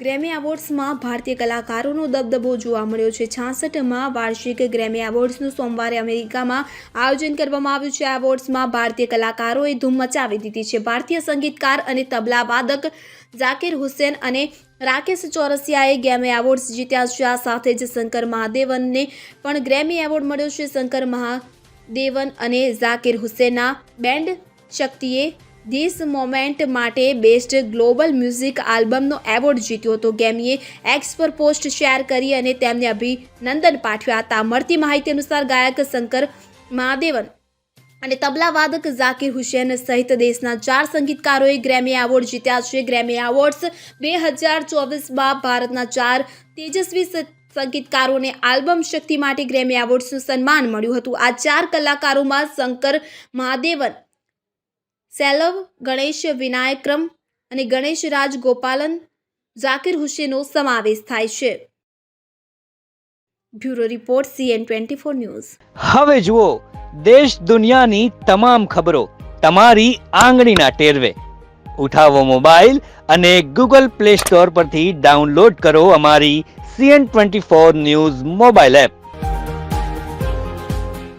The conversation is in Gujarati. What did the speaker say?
ગ્રેમી એવોર્ડ્સમાં ભારતીય કલાકારોનો દબદબો જોવા મળ્યો છે. છાસઠમાં વાર્ષિક ગ્રેમી એવોર્ડ્સનું સોમવારે અમેરિકામાં આયોજન કરવામાં આવ્યું છે. એવોર્ડ્સમાં ભારતીય કલાકારોએ ધૂમ મચાવી દીધી છે. ભારતીય સંગીતકાર અને તબલા વાદક ઝાકિર હુસેન અને રાકેશ ચોરસિયાએ ગ્રેમી એવોર્ડ્સ જીત્યા છે. આ સાથે જ શંકર મહાદેવનને પણ ગ્રેમી એવોર્ડ મળ્યો છે. શંકર મહાદેવન અને ઝાકિર હુસેનના બેન્ડ શક્તિએ ધીસ મોમેન્ટ માટે બેસ્ટ ગ્લોબલ મ્યુઝિક આલ્બમનો એવોર્ડ જીત્યો હતો. ગેમીએ એક્સ પર પોસ્ટ શેર કરી અને તેમને અભિનંદન પાઠવ્યા હતા. મળતી માહિતી અનુસાર ગાયક શંકર મહાદેવન અને તબલા વાદક ઝાકિર હુસેન સહિત દેશના ચાર સંગીતકારોએ ગ્રેમી એવોર્ડ જીત્યા છે. ગ્રેમી એવોર્ડ્સ બે હજાર ચોવીસમાં ભારતના ચાર તેજસ્વી સંગીતકારોને આલ્બમ શક્તિ માટે ગ્રેમી એવોર્ડ્સનું સન્માન મળ્યું હતું. આ ચાર કલાકારોમાં શંકર મહાદેવન સેલવ, ગણેશ વિનાયક્રમ અને ગણેશ રાજ ગોપાલન ઝાકિર હુસેનનો સમાવેશ થાય છે. Bureau report CN twenty four news. હવે જુઓ, દેશ દુનિયાની તમામ ખબરો તમારી આંગળીના ટેરવે. ઉઠાવો મોબાઈલ અને ગૂગલ પ્લે સ્ટોર પરથી ડાઉનલોડ કરો અમારી CN twenty four news mobile app.